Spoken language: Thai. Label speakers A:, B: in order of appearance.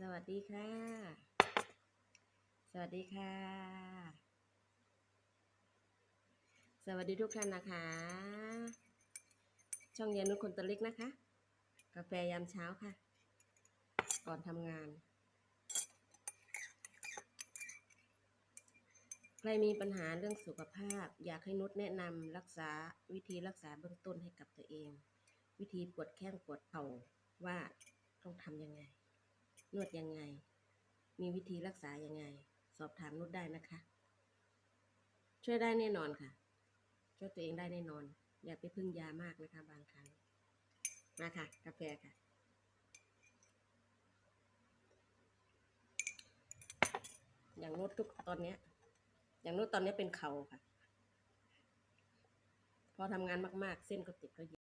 A: สวัสดีค่ะ สวัสดีค่ะ สวัสดีทุกท่านนะคะ ช่องเย็นนุคนตัวเล็กนะคะ กาแฟยามเช้าค่ะ ก่อนทำงาน ใครมีปัญหาเรื่องสุขภาพ อยากให้นุชแนะนำรักษาวิธีรักษาเบื้องต้นให้กับตัวเอง วิธีปวดแข้งปวดเข่าว่าต้องทำยังไง นวดยังไง มีวิธีรักษายังไง สอบถามนุชได้นะคะ ช่วยได้แน่นอนค่ะ ช่วยตัวเองได้แน่นอน อย่าไปพึ่งยามากนะคะ บางครั้ง มาค่ะ กาแฟค่ะ อย่างนุชทุกตอนเนี้ย อย่างนุชตอนนี้เป็นเข่าค่ะ พอทำงานมาก ๆ เส้นก็ติดก็เยอะ